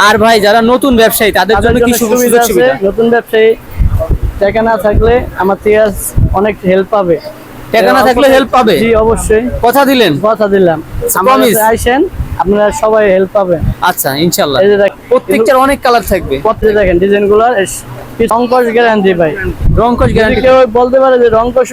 আর ভাই যারা নতুন ব্যবসায়ী তাদের জন্য কি সুযোগ সুবিধা আছে? নতুন ব্যবসায়ী টাকা না থাকলে আমার থেকে অনেক হেল্প পাবে। টাকা না থাকলে হেল্প পাবে? জি অবশ্যই। কথা দিলেন? কথা দিলাম। প্রমিস আইছেন আপনারা সবাই হেল্প পাবেন। আচ্ছা ইনশাআল্লাহ। এই যে দেখ- প্রত্যেকটার অনেক কালার থাকবে। প্রত্যেকটা দেখেন ডিজাইনগুলার রংকশ গ্যারান্টি ভাই। রং কস যদি গ্যারান্টি কেউ বলতে পারে যে রংকশ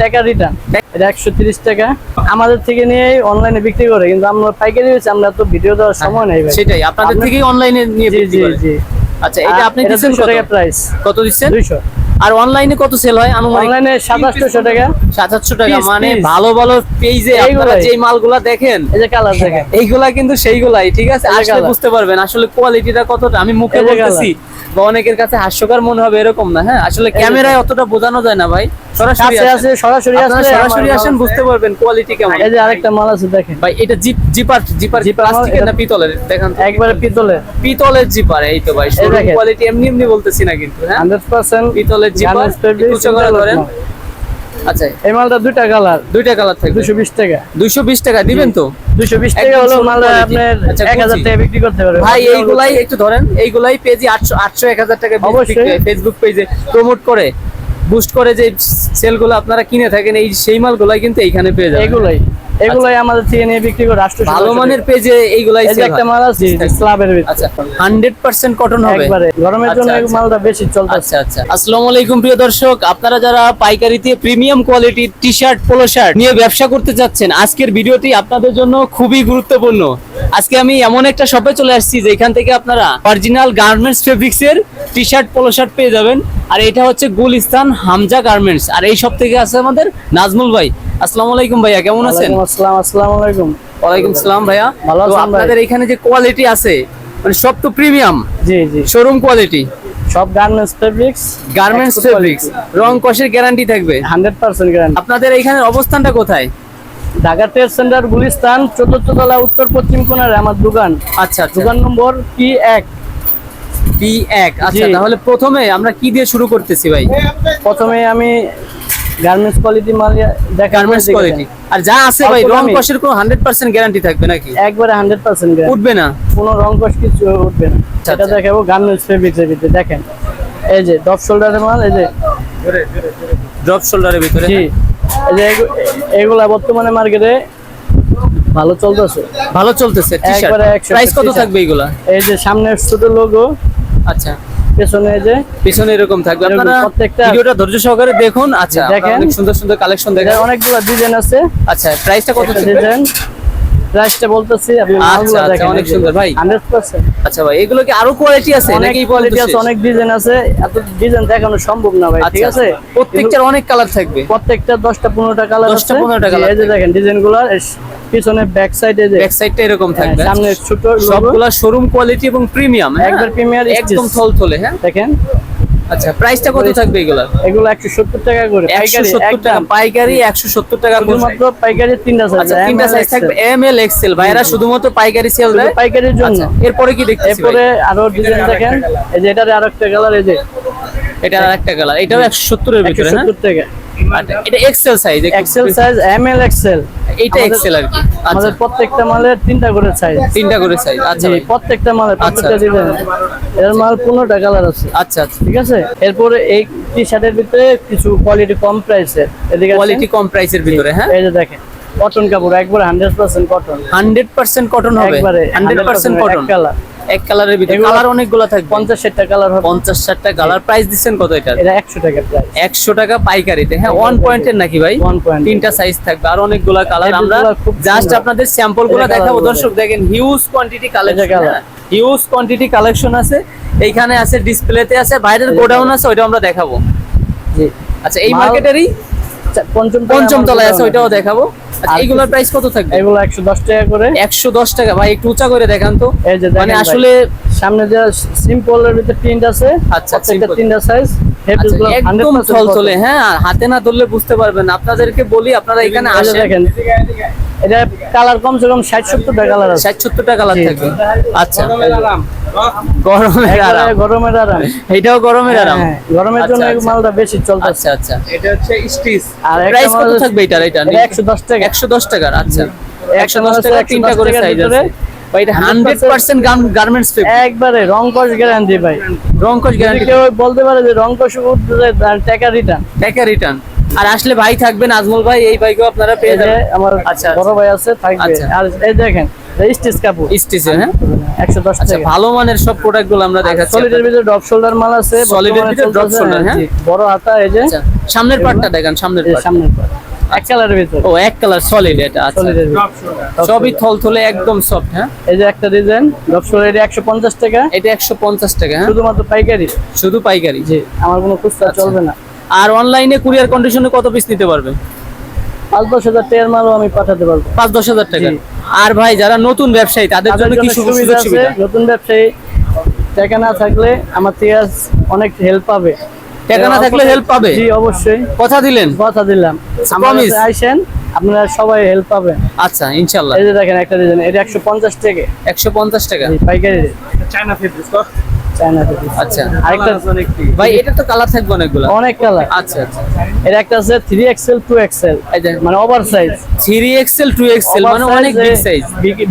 টাকা রিটার্ন এটা একশো তিরিশ টাকা। আমাদের থেকে নিয়ে অনলাইনে বিক্রি করে কিন্তু আমরা পাইকারি হয়েছে আমরা তো ভিডিও দেওয়ার সময় নেই সেটাই আপনাদের থেকেই অনলাইনে নিয়ে জি জি আচ্ছা এটা আপনি দিচ্ছেন কত? টাকা প্রাইস কত দিচ্ছেন? দুইশো। আর অনলাইনে কত সেল হয়? অনলাইনে টাকা। টাকা মানে ভালো ভালো পেজে আপনারা এইগুলাই। যে মালগুলা দেখেন এই যে কালার দেখেন। এইগুলা কিন্তু সেইগুলাই ঠিক আছে? আসলে বুঝতে পারবেন আসলে কোয়ালিটিটা কতটা। আমি মুখে বলতেছি বা অনেকের কাছে হাস্যকর মনে হবে এরকম না হ্যাঁ? আসলে ক্যামেরায় অতটা বোঝানো যায় না ভাই। সরাসরি আছে সরাসরি আসলে সরাসরি আসেন বুঝতে পারবেন কোয়ালিটি কেমন। এই যে আরেকটা মাল আছে দেখেন। ভাই এটা জিপ জিপার জিপার জিপার প্লাস্টিকের না পিতলের? দেখেন একবারে পিতলের। পিতলের জিপার এই তো ভাই। কোয়ালিটি এমনি এমনি বলতেছি না কিন্তু হ্যাঁ? হান্ড্রেড পার্সেন্ট পিতলের জিপার করে ধরেন। আচ্ছা এই মালটা দুইটা কালার। দুইটা কালার থাকবে। দুশো বিশ টাকা। দুইশো বিশ টাকা দিবেন তো? দুশো বিশ একদম টাকা হলো মালটা আপনার আচ্ছা, এক হাজার বুঝছি। টাকা বিক্রি করতে পারবে ভাই এইগুলাই একটু ধরেন এইগুলাই পেজে আটশো আটশো এক হাজার টাকা অবশ্যই। ফেসবুক পেজে প্রমোট করে বুস্ট করে যে সেলগুলো আপনারা কিনে থাকেন এই সেই মালগুলাই কিন্তু এইখানে পেয়ে যাবেন। এগুলাই এগুলাই আমাদের থেকে নিয়ে বিক্রি করে রাষ্ট্র ভালো মানের পেজে এইগুলাই sell একটা মাল আছে ভিতরে। আচ্ছা হান্ড্রেড পার্সেন্ট কটন হবে। একবারে গরমের জন্য আচ্ছা, এই আচ্ছা। মালটা বেশি চলতেছে। আচ্ছা আচ্ছা। আসসালামু আলাইকুম প্রিয় দর্শক। আপনারা যারা পাইকারিতে প্রিমিয়াম কোয়ালিটির টি শার্ট পোলো শার্ট নিয়ে ব্যবসা করতে যাচ্ছেন আজকের ভিডিওটি আপনাদের জন্য খুবই গুরুত্বপূর্ণ। আজকে আমি এমন একটা শপে চলে আসছি যেখান থেকে আপনারা অরিজিনাল গার্মেন্টস ফেব্রিক্স এর টি শার্ট পোলো শার্ট পেয়ে যাবেন। আর এটা হচ্ছে গুলিস্তান হামজা গার্মেন্টস আর এই সব থেকে আছে আমাদের নাজমুল ভাই। আসসালামু আলাইকুম ভাইয়া কেমন আছেন? আসসালাম আসসালামু আলাইকুম। ওয়ালাইকুম সালাম ভাইয়া। ভালো আছেন? আপনাদের এখানে যে কোয়ালিটি আছে মানে সব তো প্রিমিয়াম জি জি। শোরুম কোয়ালিটি সব গার্মেন্টস ফেব্রিক্স গার্মেন্টস ফেব্রিক্স রং কষের গ্যারান্টি থাকবে। হান্ড্রেড পার্সেন্ট গ্যারান্টি আপনাদের এইখানে অবস্থানটা কোথায়? ঢাকা ট্রেড সেন্টার গুলিস্তান চতুর্থ তলা উত্তর পশ্চিম কোণারে আমার দোকান। আচ্ছা আচ্ছা। দোকান নম্বর পি এক। বি এক। আচ্ছা তাহলে প্রথমে আমরা কি দিয়ে শুরু করতেছি ভাই? প্রথমে আমি গার্মেন্টস কোয়ালিটি মাল গার্মেন্টস কোয়ালিটি আর যা আছে ভাই রং কষের কোনো হান্ড্রেড পার্সেন্ট গ্যারান্টি থাকবে নাকি? একবারে হান্ড্রেড পার্সেন্ট উঠবে না। কোনো রং কষ কিছু উঠবে না। আচ্ছা, এটা আচ্ছা। দেখাবো গার্মেন্টস ফেব্রিক্স ভিতরে দেখেন। এই যে ডপ শোল্ডারের মাল এই যে ড্রপ শোল্ডারের ভিতরে জি। এই যে এগুলা বর্তমানে মার্কেটে ভালো চলতেছে। ভালো চলতেছে টি শার্ট একবারে 100 প্রাইস কত থাকবে এগুলা? এই যে সামনের ছোট লোগো আচ্ছা। পেছনে যে পিছনে এরকম থাকবে। আপনারা প্রত্যেকটা- ভিডিওটা ধৈর্য সহকারে দেখুন। আচ্ছা দেখেন। অনেক সুন্দর সুন্দর কালেকশন দেখেন অনেকগুলো ডিজাইন আছে। আচ্ছা প্রাইসটা কত ডিজাইন প্রাইসটা বলতেছি আপনি আচ্ছা, আচ্ছা, অনেক সুন্দর ভাই। 100% আচ্ছা ভাই এগুলো কি আরও কোয়ালিটি আছে? নাকি কোয়ালিটি আছে অনেক ডিজাইন আছে। এত ডিজাইন দেখানো সম্ভব না ভাই ঠিক আছে। প্রত্যেকটার অনেক কালার থাকবে। প্রত্যেকটা দশটা পনেরোটা কালার 10টা 15টা colour এই যে দেখেন ডিজাইনগুলো পিছনে ব্যাক সাইডে যে ব্যাক সাইডটা এরকম থাকবে। হ্যাঁ, সামনে ছোট সবগুলা শোরুম কোয়ালিটি এবং প্রিমিয়াম একবার premier একদম। থলথলে হ্যাঁ? দেখেন। আচ্ছা প্রাইসটা কত থাকবে এগুলা এগুলো একশো সত্তর টাকা করে। পাইকারি সত্তর টাকা পাইকারি একশো সত্তর টাকা করে। শুধুমাত্র পাইকারি তিনটা সাইজ আচ্ছা তিনটা সাইজ থাকবে এম এল এক্সেল ভাইরা শুধুমাত্র পাইকারি সেল দেয়? পাইকারির জন্য। আচ্ছা এরপরে কি দেখতেছি এরপরে আরও ডিজাইন দেখেন। এই যে এটার আরও একটা কালার এই যে। এটা আর একটা কালার এটাও একশো সত্তরের ভিতরে হ্যাঁ? সত্তর টাকা। আচ্ছা, এটা X L size X L size M L X L এইটা এক্সেল আর কি। আচ্ছা। আমাদের প্রত্যেকটা মালের তিনটা করে সাইজ তিনটা করে সাইজ আচ্ছা প্রত্যেকটা মালের প্রত্যেকটা আচ্ছা। ডিজাইন এর মাল পনেরোটা কালার আছে। আচ্ছা আচ্ছা। ঠিক আছে? এরপরে এই টি শার্টের ভিতরে কিছু কোয়ালিটি কম প্রাইসের এদিকে কোয়ালিটি কম প্রাইসের ভিতরে হ্যাঁ? এই যে দেখেন কটন কাপড় একবারে hundred percent cotton hundred percent cotton হবে। একবারে হান্ড্রেড পার্সেন্ট কটন কালার এক কালারের ভিতরে। কালার অনেকগুলো থাকবে। পঞ্চাশ ষাটটা কালার হবে। পঞ্চাশ ষাটটা কালার। প্রাইস দিচ্ছেন কত এটা? এটা একশো টাকা প্রাইস একশো টাকা পাইকারিতে। হ্যাঁ ওয়ান পয়েন্টের নাকি ভাই। তিনটা সাইজ থাকবে। আর অনেকগুলা কালার। আমরা জাস্ট আপনাদের স্যাম্পলগুলো দেখাবো। দর্শক দেখেন huge quantity collection. Huge quantity collection আছে। এইখানে আছে ডিসপ্লেতে আছে। বাইরের গোডাউন আছে ওইটা আমরা দেখাবো। জি। আচ্ছা এই মার্কেটেরই পঞ্চম পঞ্চম তলায় আছে ওইটাও দেখাবো। আচ্ছা এইগুলোর প্রাইস কত থাকবে? এগুলো একশো দশ টাকা করে। একশো দশ টাকা। ভাই একটু উঁচা করে দেখান তো। এই যে মানে আসলে সামনে যে সিম্পল এর ভিতরে প্রিন্ট আছে আচ্ছা। তিনটা সাইজ আচ্ছা, হ্যাঁ হাতে না ধরলে বুঝতে পারবেন আপনাদেরকে বলি আপনারা এখানে আসেন। দেখেন। এটা কালার কমসে কম ষাট সত্তর টাকা কালার আছে। ষাট সত্তর টাকা কালার জি। থাকবে। আচ্ছা। গরমের একবারে আরাম। গরমের আরাম। এইটাও গরমের আরাম। হ্যাঁ, গরমের জন্য আচ্ছা, এই আচ্ছা। মালটা বেশি চলতেছে। আচ্ছা আচ্ছা। এটা হচ্ছে স্টিচ। আর প্রাইস কত থাকবে এটা এটা একশো দশ টাকা। একশো দশ টাকার আচ্ছা। একশো একটা দশ মাল টাকা তিনটা করে সাইজ আছে। ভাই এটা হান্ড্রেড পার্সেন্ট গার্মেন্টস একবারে রং কস গ্যারান্টি ভাই। রংকশ গ্যারান্টি কেউ বলতে পারে যে রং কস উঠতে টাকা রিটার্ন টাকা রিটার্ন আর আসলে ভাই থাকবেন আজমল ভাই এই বাইকও আপনারা পেয়ে যাবেন। আমার আচ্ছা, বড় ভাই আছে থাকবে। আচ্ছা। আর এই দেখেন স্টিচ কাপড়। হ্যাঁ? একশো দশ আচ্ছা টাকা। ভালো মানের সব প্রোডাক্টগুলো আমরা দেখাচ্ছি সলিডের ভিতরে ড্রপ শোল্ডার মাল আছে ভিতরে চলতেছে, হ্যাঁ? বড় হাতা এই যে। আচ্ছা, সামনের পার্টটা দেখেন সামনের পার্ট সামনের part। এক কালারের ভিতরে। ও এক কালার সলিড এটা আচ্ছা। সবই থলথলে একদম সফট হ্যাঁ? এই যে একটা ডিজাইন ড্রপ শোল্ডার এটা একশো পঞ্চাশ টাকা। এটা একশো পঞ্চাশ টাকা হ্যাঁ? শুধুমাত্র পাইকারি। শুধু পাইকারি। জি আমার কোনো খুচরা। চলবে না। আর অনলাইনে কুরিয়ার কন্ডিশনে কত পিস নিতে পারবে? পাঁচ দশ হাজার টাকার মালও আমি পাঠাতে পারব। পাঁচ দশ হাজার টাকা। আর ভাই যারা নতুন ব্যবসায়ী তাদের জন্য কি সুবিধা আছে নতুন ব্যবসায়ী টাকা না থাকলে আমার থেকে অনেক হেল্প পাবে। টাকা না থাকলে help পাবে? জি অবশ্যই। কথা দিলেন? কথা দিলাম। Promise? আইসেন আপনারা সবাই হেল্প পাবেন। আচ্ছা ইনশাল্লাহ এই যে দেখেন একটা ডিজাইন এটা একশো পঞ্চাশ টাকা। একশো পঞ্চাশ টাকা। জি, পাইকারি চায়না ফেব্রিক আচ্ছা। আরেকটা ভাই এটা তো কালার থাকবে অনেকগুলো। অনেক কালার আচ্ছা আচ্ছা। এটা একটা আছে থ্রি এক্সেল টু এক্সেল এই যে মানে over size three X L two X L মানে অনেক বিগ সাইজ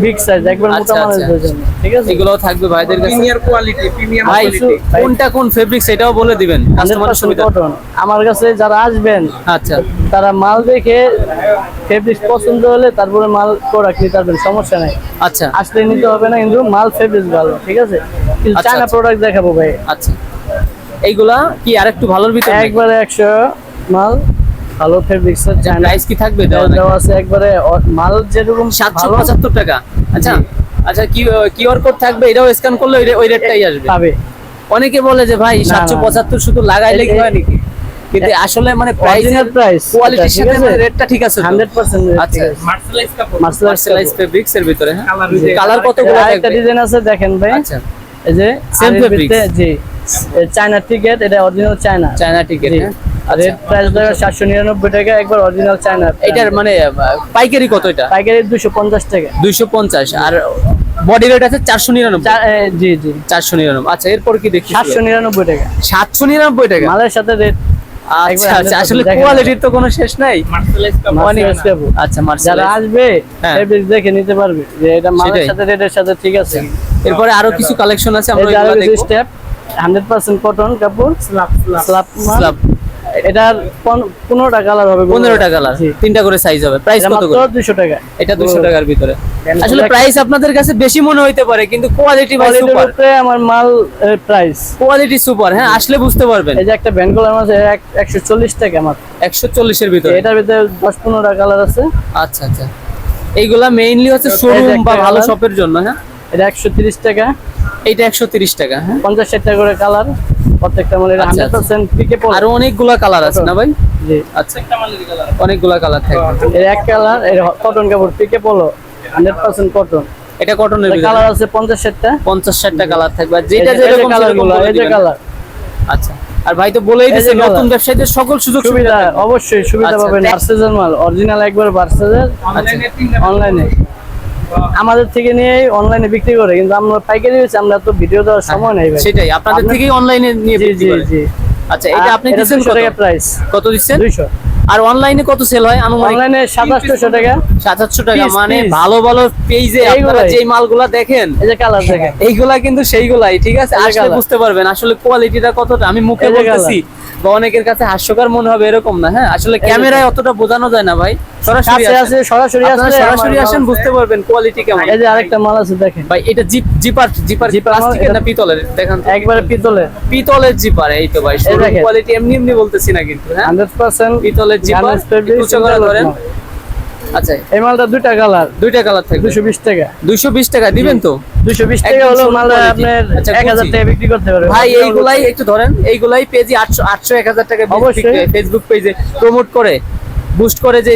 বিগ সাইজ একবার আচ্ছা, মোটা আচ্ছা। ঠিক আছে? এগুলো থাকবে ভাইদের কাছে। প্রিমিয়ার কোয়ালিটি প্রিমিয়াম ভাই কোয়ালিটি কোনটা কোন ফেব্রিক সেটাও বলে দিবেন। কাস্টমারের সুবিধা। কটন আমার কাছে যারা আসবেন আচ্ছা। তারা মাল দেখে ফেব্রিক পছন্দ হলে তারপরে মাল প্রোডাক্ট নিতে পারবেন সমস্যা নাই। আচ্ছা। আসলে নিতে হবে না কিন্তু মাল ফেব্রিক ভালো ঠিক আছে? কিন্তু আচ্ছা, চায়না আচ্ছা। প্রোডাক্ট দেখাবো ভাই। আচ্ছা। এইগুলা কি আরেকটু ভালোর ভিতরে? একবারে একশো মাল ভালো ফেব্রিক্স চায়না প্রাইস কি থাকবে দেওয়া দেওয়া আছে একবারে মাল যেরকম সাতশো পঁচাত্তর টাকা। আচ্ছা আচ্ছা কি কিউআর কোড থাকবে? এটাও স্ক্যান করলে ওই রেটটাই আসবে। পাবে। অনেকে বলে যে ভাই সাতশো। পঁচাত্তর শুধু লাগাইলে কি হয় নাকি? কিন্তু আসলে মানে অরিজিনাল প্রাইস কোয়ালিটির সাথে রেটটা ঠিক আছে হান্ড্রেড পার্সেন্ট আচ্ছা। মার্সেলাইজ কাপড় মার্শালাইজ ফেব্রিক্স এর ভিতরে হ্যাঁ। কালার কালার কতগুলো থাকবে? ডিজাইন আছে দেখেন ভাই। আচ্ছা। এই যে fabrics? ভিতরে- জি চায়না টিকেট এটা অরিজিনাল চায়না চায়না টিকেট হ্যাঁ। আর প্রাইস দেখা সাতশো নিরানব্বই টাকা একবার অরিজিনাল চায়না এটার মানে পাইকারি কত এটা? পাইকারি দুশো পঞ্চাশ টাকা। দুইশো পঞ্চাশ। আর বডি রেট আছে চারশো নিরানব্বই। জি জি। চারশো নিরানব্বই। আচ্ছা এরপর কি দেখছি সাতশো নিরানব্বই টাকা। সাতশো নিরানব্বই টাকা। মালের সাথে রেট আচ্ছা আচ্ছা আসলে কোয়ালিটির তো কোনো শেষ নাই। আচ্ছা যারা আসবে হ্যাঁ। দেখে নিতে পারবে যে এটা মালের সাথে রেটের সাথে ঠিক আছে। এরপরে আরও কিছু কালেকশন আছে আমরা স্টেপ হান্ড্রেড পার্সেন্ট কটন কাপড় স্লাব এটার পনেরোটা কালার হবে পনেরোটা কালার তিনটা করে সাইজ হবে। প্রাইস কত করে? দুশো টাকা। এটা দুশো টাকার ভিতরে। আসলে প্রাইস আপনাদের কাছে বেশি মনে হইতে পারে কিন্তু কোয়ালিটি ভাই সুপার আমার মাল প্রাইস কোয়ালিটি সুপার হ্যাঁ আসলে বুঝতে পারবেন। এই যে একটা ব্যান্ড কলার আছে একশো চল্লিশ টাকা আমার একশো চল্লিশের ভিতরে। এটার ভিতরে দশ পনেরোটা কালার আছে। আচ্ছা আচ্ছা। এইগুলা মেইনলি হচ্ছে শোরুম বা ভালো শপের জন্য হ্যাঁ? এটা একশো তিরিশ টাকা। এইটা একশো তিরিশ টাকা হ্যাঁ। পঞ্চাশ ষাট টাকা করে কালার। প্রত্যেকটা মালের আচ্ছা, হান্ড্রেড পার্সেন্ট পিকে আরও অনেকগুলা কালার আছে না ভাই? জি। আচ্ছা অনেকগুলা কালার থাকবে। এর এক কালারের কটন কাপড় পিকে পলো হান্ড্রেড পার্সেন্ট কটন এটা কটনের কালার আছে পঞ্চাশ ষাটটা পঞ্চাশ ষাটটা কালার থাকবে। যেটা যেরকম কালার সেরকমগুলো এই যে কালার। আচ্ছা। আর ভাই তো বলেই দিয়েছে নতুন ব্যবসায়ীদের সকল সুযোগ সুবিধা অবশ্যই সুবিধা আচ্ছা, পাবেন ভার্সেজের মাল অরিজিনাল একবার ভার্সেজের অনলাইনে অনলাইনে আমাদের থেকে নিয়ে অনলাইনে বিক্রি করে কিন্তু আমরা পাইকারি হয়েছে আমরা তো ভিডিও দেওয়ার সময় নেই ভাই। সেটাই আপনাদের থেকেই অনলাইনে নিয়ে জি বিক্রি। জি আচ্ছা এটা আপনি দিচ্ছেন কত? প্রাইস কত দিচ্ছেন? 200 আর অনলাইনে কত সেল হয়? অনলাইনে 2700 টাকা। সাতাশশো টাকা মানে ভালো ভালো পেজে আপনারা যে মালগুলা দেখেন এই যে কালার দেখেন। এইগুলা কিন্তু সেইগুলাই ঠিক আছে? আসলে বুঝতে পারবেন আসলে কোয়ালিটিটা কতটা। আমি মুখে বলতেছি বা অনেকের কাছে হাস্যকর মনে হবে এরকম না হ্যাঁ? আসলে ক্যামেরায় অতটা বোঝানো যায় না ভাই। সরাসরি কাছে আসেন। সরাসরি আপনারা সরাসরি আসেন বুঝতে পারবেন কোয়ালিটি কেমন। এই যে আরেকটা মাল আছে দেখেন। ভাই এটা জিপ জিপার জিপার জিপার প্লাস্টিকের না পিতলের? দেখেন। একবারে পিতলের। জিপার এই তো ভাই কোয়ালিটি এমনি এমনি বলতেছি না কিন্তু হ্যাঁ? 100% পিতলের জিপার গার্মেন্টস fabric, উঁচু করে ধরেন। আচ্ছা এই মালটা দুইটা কালার দুইটা কালার থাকবে। 220 টাকা। দুইশো বিশ টাকা দিবেন তো? 220 টাকা হলো মালটা আপনার আচ্ছা, 1000 টাকা বিক্রি করতে পারবে ভাই এইগুলাই একটু ধরেন এইগুলাই পেজে আটশো আটশো এক হাজার টাকা অবশ্যই। ফেসবুক পেজে প্রমোট করে বুস্ট করে যে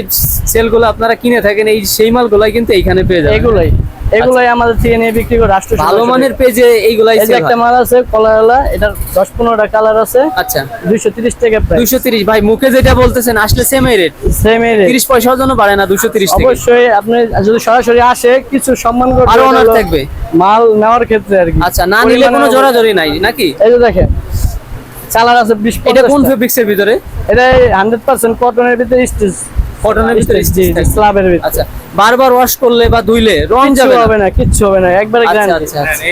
সেলগুলো আপনারা কিনে থাকেন এই সেই মালগুলাই কিন্তু এইখানে পেয়ে যাবেন। এগুলাই। এগুলাই আমাদের থেকে নিয়ে বিক্রি করে রাষ্ট্র ভালো মানের পেজে এইগুলাই এই একটা মাল আছে কলাওয়ালা এটার 10 15টা কালার আছে। আচ্ছা। 230 টাকা প্রাইস দুইশো তিরিশ। ভাই মুখে যেটা বলতেছেন আসলে সেম রেট সেম এর তিরিশ পয়সার জন্য বাড়ে না অবশ্যই আপনি যদি সরাসরি আসে কিছু সম্মান করবে আরও অনার থাকবে। মাল নেওয়ার ক্ষেত্রে আর কি। আচ্ছা না নিলে কোনো জোরাজোরি নাই নাকি? এই যে দেখেন কালার আছে 20 এটা কোন 50 টা। ফেব্রিক্সের ভিতরে? এটা 100% কটনের ভিতরে স্টিচ কটনের ভিতরে? জি স্ল্যাবের ভিতরে। আচ্ছা বারবার ওয়াশ করলে বা ধুইলে রং যাবে হবে না কিচ্ছু হবে না একবারে আচ্ছা গ্যারান্টি আচ্ছা আচ্ছা।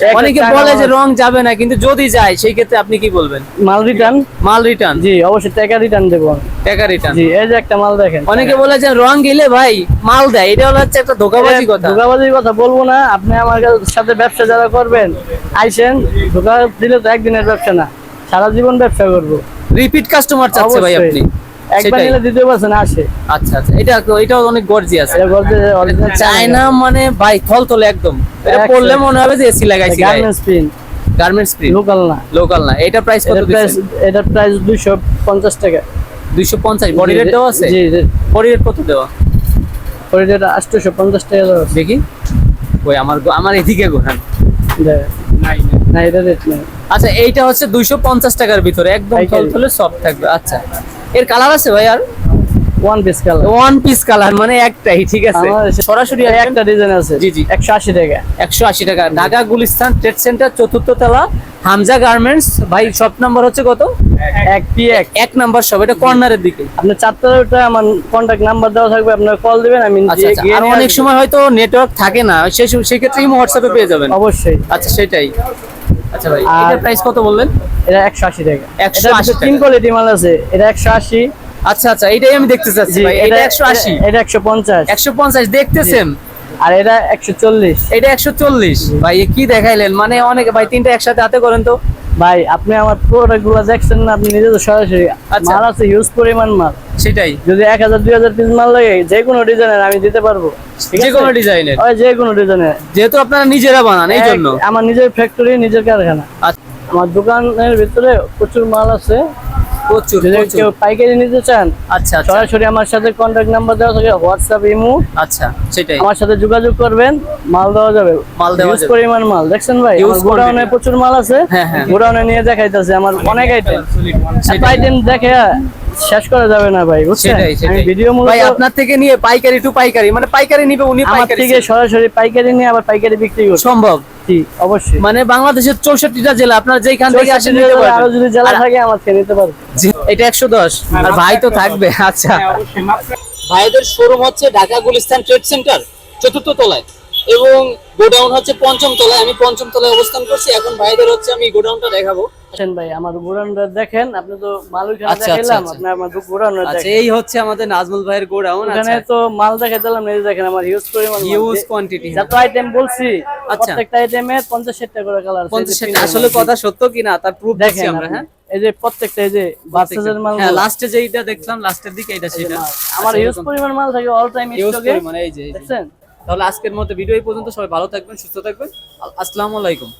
একটা অনেকে বলে যে রং যাবে না কিন্তু যদি যায় সেই ক্ষেত্রে আপনি কি বলবেন? মাল রিটার্ন মাল রিটার্ন জি অবশ্যই টাকা রিটার্ন দেবো। টাকা রিটার্ন জি এই যে একটা মাল দেখেন। অনেকে বলে যে রং গেলে ভাই মাল দেয় এটা হলো হচ্ছে একটা ধোকাবাজি কথা। ধোকাবাজির কথা বলব না আপনি আমার কাছে- সাথে ব্যবসা যারা করবেন আইসেন ধোকা দিলে তো একদিনের ব্যবসা না সারা জীবন ব্যবসা করব। রিপিট কাস্টমার চাচ্ছে ভাই আপনি। একবার নিলে দ্বিতীয় পার্সেন্ট আসে। আচ্ছা আচ্ছা। এটা এটাও অনেক গর্জিয়াস এটা বলতে চায়না। মানে ভাই একদম। এটা পড়লে মনে হবে যে এসি লাগাইছি garments print garments print local না। লোকাল না। এটা প্রাইস কত এটা প্রাইস এটা প্রাইস দুইশো পঞ্চাশ টাকা। 250 বডি রেট দেওয়া আছে? জি বডি রেট কত দেওয়া? এটা আটশোশো পঞ্চাশ টাকা দেওয়া। দেখি। ওই আমার আমার এদিকে ঘোরান। নাই না এটা রেট নেই। আচ্ছা এইটা হচ্ছে 250 টাকার ভিতরে। একদম পাইকারি। থল থলে সফট থাকবে। আচ্ছা। এর কালার আছে ভাই আর? One piece colour one piece colour মানে একটাই ঠিক আছে? সরাসরি একটা ডিজাইন আছে। জি, জি। একশো আশি টাকা। একশো আশি টাকা। ঢাকা গুলিস্তান ট্রেড সেন্টার চতুর্থ তলা হামজা গার্মেন্টস ভাই শপ নাম্বার হচ্ছে কত? এক পি এক এক নাম্বার শপ এটা কর্নারের দিকে। আপনার চারটাটা আমার কন্ট্যাক্ট নাম্বার দেওয়া থাকবে আপনার কল দিবেন আমি আচ্ছা আচ্ছা। আর অনেক সময় হয়তো নেটওয়ার্ক থাকে না সে সেক্ষেত্রে হোয়াটসঅ্যাপে পেয়ে যাবেন। অবশ্যই। আচ্ছা সেটাই। আচ্ছা ভাই আর- এটার প্রাইস কত বললেন? এটা টাকা। 180 তিন কোয়ালিটি মাল আছে এটা একশো আশি। আচ্ছা আচ্ছা এটাই আমি দেখতে চাচ্ছি ভাই এটা দেখতেছেন? আর এটা একশো চল্লিশ। এটা একশো চল্লিশ। ভাই কি দেখাইলেন? মানে অনেক ভাই তিনটা একসাথে হাতে করেন তো। ভাই আপনি আমার প্রোডাক্টগুলো দেখছেন না আপনি নিজে তো সরাসরি আচ্ছা। মাল আছে হিউজ পরিমাণ মাল। সেটাই। যদি এক হাজার দুই হাজার পিস মাল লাগে যে কোনো ডিজাইনের আমি দিতে পারব। যে? কোনো ডিজাইনের ওই যে কোনো ডিজাইনের যেহেতু আপনারা নিজেরা বানান এই জন্য। আমার নিজের ফ্যাক্টরি নিজের কারখানা। আচ্ছা, আমার দোকানের ভিতরে প্রচুর মাল আছে। প্রচুর কেউ পাইকারি নিতে চান আচ্ছা আচ্ছা। সরাসরি আমার সাথে কন্ট্যাক্ট নাম্বার দেওয়া থাকে হোয়াটসঅ্যাপ ইমো আচ্ছা সেটাই। আমার সাথে যোগাযোগ করবেন মাল দেওয়া যাবে। মাল দেওয়া যাবে। পরিমাণ মাল দেখছেন ভাই? গোডাউনে প্রচুর মাল আছে হ্যাঁ, হ্যাঁ। গোডাউনে নিয়ে দেখাইতেছে আমার অনেক আইটেম আইটেম দেখে শেষ করা যাবে না ভাই বুঝছেন? আমি ভিডিও মূলত ভাই আপনার থেকে নিয়ে পাইকারি টু পাইকারি মানে পাইকারি নিবে উনি পাইকারি থেকে সরাসরি পাইকারি নিয়ে আবার পাইকারি বিক্রি করছি সম্ভব। জি, অবশ্যই। মানে বাংলাদেশের চৌষট্টিটা জেলা আপনার যেখান থেকে আসেন নিতে পারবেন। আরও যদি জেলা থাকে আমার থেকে নিতে পারবে। জি, এটা একশো দশ। আর ভাই তো থাকবে আচ্ছা। হ্যাঁ ভাইদের শোরুম হচ্ছে ঢাকা গুলিস্তান ট্রেড সেন্টার চতুর্থ তলায়। এবং গোডাউন হচ্ছে পঞ্চম তলায়। আমি পঞ্চম তলায় অবস্থান করছি। এখন ভাইদের হচ্ছে আমি গোডাউনটা দেখাবো। ভাই আমার গোডাউনটা দেখেন আপনি তো মাল ওইখানে আচ্ছা, আচ্ছা, দেখাইলাম আচ্ছা। আপনি আমার গোডাউনটা আচ্ছা এই হচ্ছে আমাদের নাজমুল ভাইয়ের গোডাউন আচ্ছা। তো মাল এই দেখেন আমার হিউজ পরিমাণ হিউজ কোয়ান্টিটি যত আইটেম বলছি। প্রত্যেকটা আইটেমে পঞ্চাশ ষাট টাকা করে কালার আসলে কথা সত্য কিনা তার প্রুফ দেখছি আমরা হ্যাঁ? এই যে প্রত্যেকটা এই যে বাচ্চাদের মাল হ্যাঁ লাস্টে যেইটা দেখলাম লাস্টের দিকে এটা সেটা। আমার হিউজ পরিমাণ মাল থাকে অল টাইম স্টকে পরিমাণে এই যে দেখছেন? তাহলে আজকের মতো ভিডিও এই পর্যন্ত সবাই ভালো থাকবেন সুস্থ থাকবেন। আসসালামু আলাইকুম।